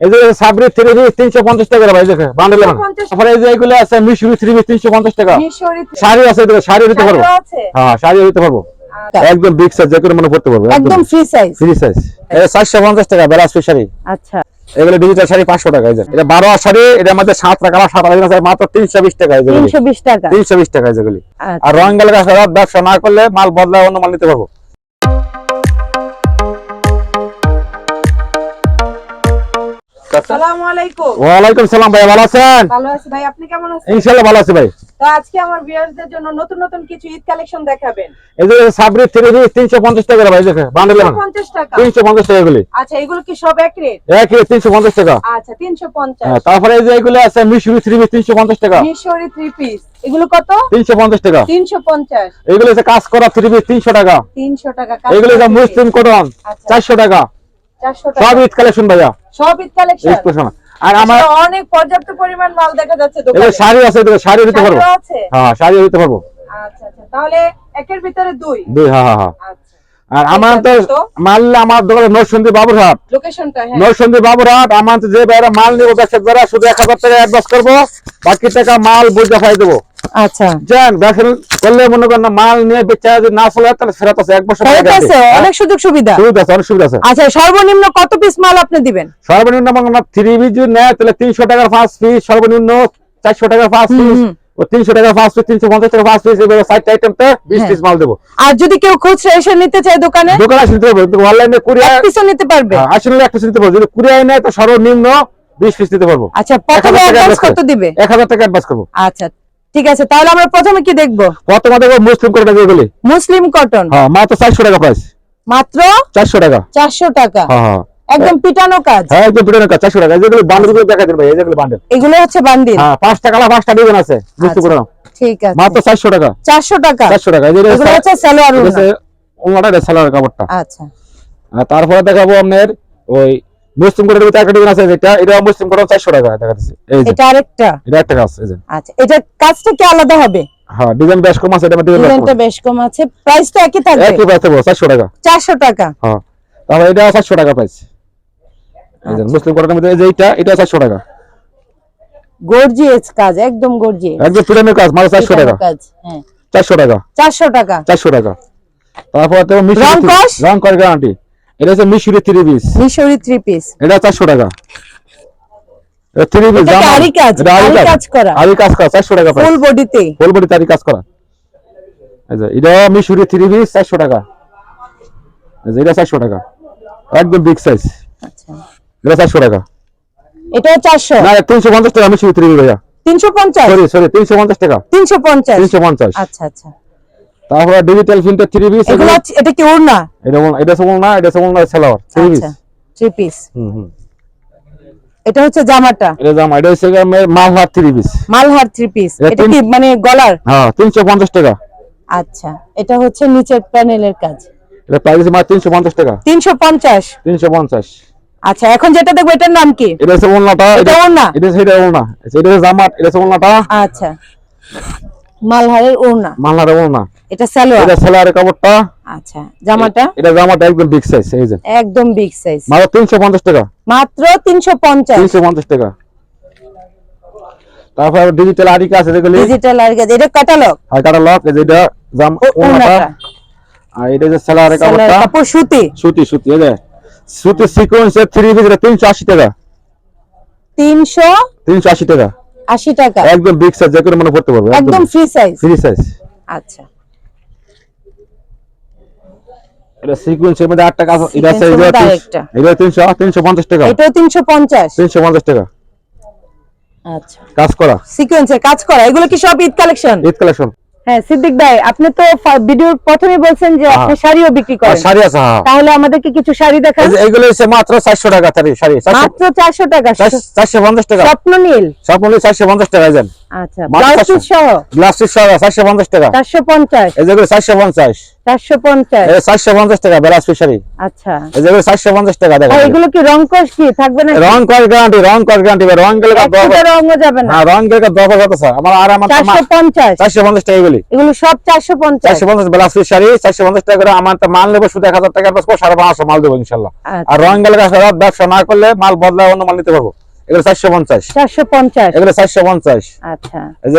এই যে Sabri three piece তিনশো পঞ্চাশ টাকা ভাই দেখে বান্ডেল তারপরে এই যে এগুলো আছে মিশরি থ্রি পিস তিনশো পঞ্চাশ টাকা। শাড়ি আছে শাড়ি পারব। হ্যাঁ শাড়ি পারব। আচ্ছা। একদম বিগ সাইজ যে মনে পড়তে পারব একদম। ফ্রি সাইজ ফ্রি সাইজ এটা চারশো পঞ্চাশ টাকা বেলাস শাড়ি। আচ্ছা। এগুলো ডিজিটাল শাড়ি পাঁচশো টাকা এই এটা বারো শাড়ি এটার মধ্যে সাত টাকা সাত টাকা মাত্র তিনশো বিশ টাকা তিনশো বিশ টাকা। তিনশো বিশ টাকা যেগুলি। আর রঙ গেলে ব্যবসা না করলে মাল বদলায় অন্য মাল নিতে পারব। আসসালামু আলাইকুম। ওয়ালাইকুম সালাম ভাই ভালো আছেন? ভালো আছি ভাই আপনি কেমন আছেন? ইনশাল্লাহ ভালো আছি ভাই। তো আজকে আমার ভিউয়ারদের জন্য নতুন নতুন কিছু ঈদ কালেকশন দেখাবেন। এই যে সাবরি থ্রি পিস তিনশো পঞ্চাশ টাকা ভাই দেখে বান্ডেল 50 টাকা? তিনশো পঞ্চাশ টাকা এগুলি। আচ্ছা এগুলো কি সব এক রেট? একই তিনশো পঞ্চাশ টাকা। আচ্ছা 350 হ্যাঁ, তারপরে এই যে এগুলো আছে মিশরি থ্রি পিস তিনশো পঞ্চাশ টাকা। মিশরি থ্রি পিস এগুলো কত? তিনশো পঞ্চাশ টাকা। 350 এগুলো আছে কাজ করা থ্রি পিস তিনশো টাকা। 300 টাকা এগুলো মুসলিম কটন আচ্ছা। চারশো টাকা। 400 সব টাকা ঈদ কালেকশন ভাইয়া। সব ঈদ কালেকশন আর আমার অনেক পর্যাপ্ত পরিমাণ মাল দেখা যাচ্ছে দোকানে। শাড়ি আছে এদিকে শাড়ি দিতে পারব। আছে? হ্যাঁ শাড়ি দিতে পারব। আচ্ছা আচ্ছা। তাহলে একের ভিতরে দুই? দুই হ্যাঁ হ্যাঁ হ্যাঁ। আচ্ছা। আর আমার তো? আমার দোকানে নরসন্দী বাবুরহাট। হ্যাঁ। নরসন্দী বাবুরহাট আমার তো যে বাইরে মাল নিবো শুধু এক হাজার টাকা অ্যাডভান্স করব বাকি টাকা মাল বুঝে পাই দেবো। আচ্ছা। জান ব্যবসা করলে মনে করেন মাল নিয়ে বেচা যদি না তাহলে ফেরত আছে এক বছর ফেরত টাকা আছে দিয়ে। অনেক সুযোগ সুবিধা। সুবিধা আছে অনেক সুবিধা আছে। আচ্ছা সর্বনিম্ন কত পিস মাল আপনি দিবেন? সর্বনিম্ন আমার থ্রি পিস যদি নেয় তাহলে তিনশো টাকার পাঁচ পিস সর্বনিম্ন চারশো টাকার পাঁচ পিস তিনশো টাকার পাঁচ পিস তিনশো পঞ্চাশ টাকার পাঁচ পিস এবার সাইড আইটেমতে বিশ হ্যাঁ। পিস মাল দেবো। আর যদি কেউ খুচরা এসে নিতে চায় দোকানে? দোকানে আসলে নিতে পারব অনলাইনে কুরিয়ার পিসও নিতে পারবে? আসলে একটা নিতে পারব। যদি কুরিয়ার নেয় তো সর্বনিম্ন বিশ পিস দিতে পারব। আচ্ছা প্রথমে অ্যাডভান্স কত দিবে? এক হাজার টাকা অ্যাডভান্স করব। আচ্ছা ঠিক আছে তাহলে আমরা প্রথমে কি দেখব? প্রথমে দেখব মুসলিম করে টাকা মুসলিম কটন হ্যাঁ মাত্র চারশো টাকা প্রাইস মাত্র চারশো টাকা। চারশো টাকা। হ্যাঁ। একদম পিটানো কাজ। হ্যাঁ একদম পিটানো কাজ। টাকা। যেগুলো বান্ডেলগুলো দেখা দিন ভাই বান্ডেল। এগুলো হচ্ছে বান্ডিল। হ্যাঁ পাঁচটা কালা পাঁচটা ডিজাইন আছে বুঝতে আচ্ছা। ঠিক আছে। মাত্র চারশো টাকা। চারশো টাকা। চারশো টাকা। এগুলো হচ্ছে সালোয়ার হচ্ছে ওনাটা এটা সালোয়ার কাপড়টা। আচ্ছা। আর তারপরে দেখাবো আপনার ওই মুসলিম কোটের ভিতরে একটা ডিজাইন আছে যেটা এটা মুসলিম কোট চারশো টাকা দেখা যাচ্ছে এই যে। এটা আরেকটা? এটা একটা কাজ এই যে। আচ্ছা এটা কাজটা কি আলাদা হবে? হ্যাঁ ডিজাইন বেশ কম আছে এটা ডিজাইনটা বেশ কম আছে। প্রাইস তো একই থাকবে? একই প্রাইস থাকব চারশো টাকা। চারশো টাকা। হ্যাঁ তারপরে এটা চারশো টাকা প্রাইস মুসলিম মধ্যে যে এইটা এটা চারশো টাকা। গর্জিয়াস কাজ একদম গর্জিয়াস। একদম কাজ মাত্র চারশো টাকা। কাজ হ্যাঁ। চারশো টাকা। চারশো টাকা। চারশো টাকা। তারপর তো মিশরি রং কর গ্যারান্টি এটা হচ্ছে মিশরি থ্রি পিস মিশরি থ্রি পিস এটা চারশো টাকা। থ্রি পিস এটা কি আরি কাজ? আরি আরি কাজ। করা? আরি কাজ করা চারশো টাকা ফুল বডিতে ফুল বডি তারি কাজ করা। যে এটা মিশরি থ্রি পিস চারশো টাকা। এই যে এটা চারশো টাকা। একদম বিগ সাইজ আচ্ছা। এটা চারশো টাকা। এটাও চারশো? না তিনশো পঞ্চাশ টাকা মিশরি থ্রি পিস ভাইয়া। তিনশো পঞ্চাশ? সরি সরি তিনশো পঞ্চাশ টাকা। তিনশো পঞ্চাশ? তিনশো পঞ্চাশ। আচ্ছা আচ্ছা। তারপরে ডিজিটাল প্রিন্টার থ্রি পিস এগুলো এটা কি ওড়না? এটা এটা সবল না এটা সবল না salwar three piece three piece হুম হুম। এটা হচ্ছে জামাটা? এটা জামা এটা হচ্ছে Malhar three piece Malhar three piece এটা এটা কি মানে গলার? হ্যাঁ তিনশো পঞ্চাশ টাকা। আচ্ছা এটা হচ্ছে নিচের প্যানেলের কাজ। এটা প্রাইস মাত্র তিনশো পঞ্চাশ টাকা। তিনশো পঞ্চাশ? তিনশো পঞ্চাশ। আচ্ছা এখন যেটা দেখব এটার নাম কি? এটা হচ্ছে ওলনাটা এটা ওড়না? এটা সেটা ওলনা এটা হচ্ছে জামাট এটা হচ্ছে ওলনাটা আচ্ছা। মালহারের ওড়না। মালহারের ওলনা এটা সালোয়ার। এটা সেলারের কাপড়টা। আচ্ছা জামাটা? এটা জামাটা একদম বিগ সাইজ এই যে। একদম বিগ সাইজ মাত্র তিনশো পঞ্চাশ টাকা। মাত্র তিনশো পঞ্চাশ। তিনশো পঞ্চাশ টাকা। তারপর ডিজিটাল আরিকা আছে যেগুলি ডিজিটাল আর কি, এটা ক্যাটালগ আর কাটা লক এই যে এটা জাম ওলনাটা আর এটা যে সেলারের সালোয়ার কাপড়টা। কাপড় সুতি। সুতি সুতি এই যে। সুতি সিকোয়েন্সের থ্রি পিস এটা তিনশো আশি টাকা। তিনশো তিনশো আশি টাকা। আশি টাকা। একদম বিগ সাইজ যে করে মনে পড়তে পারবে একদম ফ্রি সাইজ ফ্রি সাইজ আচ্ছা। এটা সিকোয়েন্সের মধ্যে আট টাকা এটা এর এটা তিনশো তিনশো পঞ্চাশ টাকা। এটাও তিনশো পঞ্চাশ। তিনশো পঞ্চাশ টাকা। আচ্ছা। কাজ করা। সিকোয়েন্সের কাজ করা এগুলো কি সব ঈদ কালেকশন ঈদ কালেকশন হ্যাঁ সিদ্দিক ভাই আপনি তো ভিডিওর প্রথমে বলছেন যে আপনি হ্যাঁ। শাড়িও বিক্রি করেন। শাড়ি আছে হ্যাঁ। তাহলে আমাদেরকে কিছু শাড়ি দেখান। এইগুলো হচ্ছে মাত্র চারশো টাকা শাড়ি মাত্র চারশো টাকা। চারশো- চারশো পঞ্চাশ টাকা। স্বপ্ন নীল সব মূল্য চারশো পঞ্চাশ টাকা যান আচ্ছা। সহ? গ্লাসটিক সহ টাকা। এই যেগুলো এই টাকা ফিশারি আচ্ছা। এই যেগুলো টাকা এগুলো কি রং কস কি? থাকবে না রং কর গ্যারান্টি রং কর গ্যারান্টি রং গেলে এক ফুটের যাবে না। হ্যাঁ রং গেলে দশ হাজার স্যার আমার আর আমার চারশো পঞ্চাশ? চারশো পঞ্চাশ টাকা এগুলি। এগুলো সব ফিশারি করে আমার তো মাল নেব শুধু এক হাজার টাকা বেচবো সাড়ে পাঁচশো মাল দেবো ইনশাল্লাহ। আর আচ্ছা রং গেলে ব্যবসা না করলে মাল বদলায় অন্য মাল নিতে পারব। এগুলো চারশো পঞ্চাশ। চারশো পঞ্চাশ। এগুলো চারশো পঞ্চাশ। আচ্ছা। এই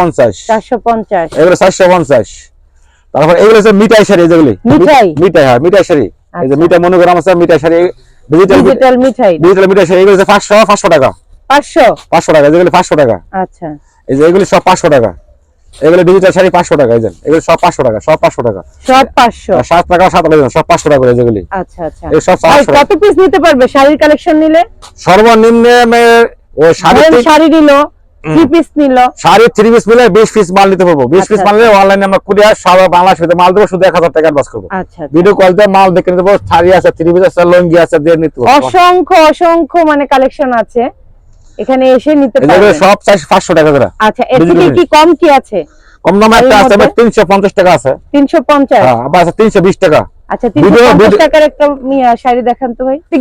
পঞ্চাশ। চারশো পঞ্চাশ। এগুলো চারশো পঞ্চাশ। তারপর এগুলো হচ্ছে মিঠাই শাড়ি যেগুলি মিঠাই? মিঠাই হ্যাঁ মিঠাই শাড়ি। এই যে মিঠা মিঠাই মনোগ্রাম আছে মিঠাই শাড়ি ডিজিটাল ডিজিটাল মিঠাই। ডিজিটাল মিঠাই শাড়ি এগুলো হচ্ছে পাঁচশো পাঁচশো টাকা। পাঁচশো? পাঁচশো টাকা যেগুলি পাঁচশো টাকা। আচ্ছা। এই যে এগুলি সব পাঁচশো টাকা। এগুলো ডিজিটাল শাড়ি পাঁচশো টাকা এই এগুলো সব পাঁচশো টাকা সব পাঁচশো টাকা। সব পাঁচশো? সাত টাকা সাত টাকা সব পাঁচশো টাকা করে যেগুলি। আচ্ছা আচ্ছা। এই সব। কত পিস নিতে পারবে শাড়ির কালেকশন নিলে? সর্বনিম্ন ও শাড়ি শাড়ি নিল থ্রি পিস মিলে বিশ পিস মাল নিতে পারব। বিশ পিস আচ্ছা, মাল নিলে অনলাইনে আমরা কুরিয়ার সারা বাংলাদেশ মাল দেবো শুধু এক হাজার টাকা অ্যাডভান্স করব। আচ্ছা আচ্ছা। ভিডিও কল দিয়ে মাল দেখে নিতে পারব শাড়ি আছে থ্রি পিস আছে লঙ্গি আছে দিয়ে নিতে অসংখ্য অসংখ্য মানে কালেকশন আছে। এখানে এসে নিতে পারবেন সব চাই পাঁচশো টাকা করে আচ্ছা এর থেকে কি কম কি আছে কম দামে একটা আছে মধ্যে? তিনশো পঞ্চাশ টাকা আছে তিনশো পঞ্চাশ হ্যাঁ আবার আছে তিনশো বিশ টাকা আচ্ছা তিনশো Video- পঞ্চাশ video- টাকার একটা মিয়া শাড়ি দেখান তো ভাই ঠিক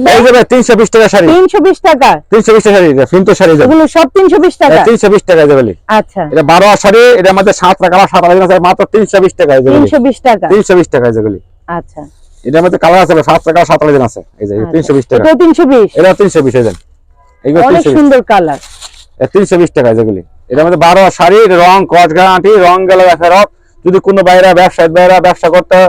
তিনশো বিশ টাকা শাড়ি তিনশো বিশ টাকা তিনশো বিশ টাকা শাড়ি ফিন্টো শাড়ি এগুলো সব তিনশো বিশ টাকা তিনশো বিশ টাকা যাবে আচ্ছা এটা বারো শাড়ি এটা আমাদের সাত টাকা আমার সাত টাকা আছে মাত্র তিনশো বিশ টাকা যাবে তিনশো বিশ টাকা তিনশো বিশ টাকা যেগুলি আচ্ছা এটার মধ্যে কালার আছে সাত টাকা সাত টাকা আছে এই যে তিনশো বিশ টাকা এটা তিনশো বিশ হাজার এগুলো অনেক সুন্দর কালার। তিনশো বিশ টাকা যেগুলি এটার মধ্যে বারো শাড়ি রং কচ গ্যারান্টি রং গেলে ফেরত যদি কোনো বাইরা ব্যবসায়ী বাইরা ব্যবসা করতে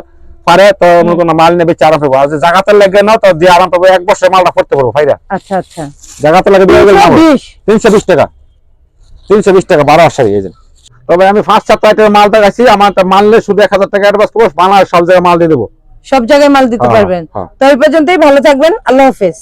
পারে তো কোনো মাল নেবে চার পাবো আর জাগাতে লাগে না তো দিয়ে আরাম পাবো। এক বছর মালটা করতে পারব ভাইরা। আচ্ছা আচ্ছা। জাগাতে লাগে তিনশো বিশ। টাকা। তিনশো বিশ টাকা বারো শাড়ি এই তবে আমি পাঁচ সাত আইটেমের মালটা গেছি আমার তো মাল নিলে শুধু এক হাজার টাকা অ্যাডভান্স করব বাংলাদেশ সব জায়গায় মাল দিয়ে দেবো। সব জায়গায় মাল দিতে হ্যাঁ, পারবেন। হ্যাঁ। তো এই পর্যন্তই ভালো থাকবেন। আল্লাহ হাফেজ।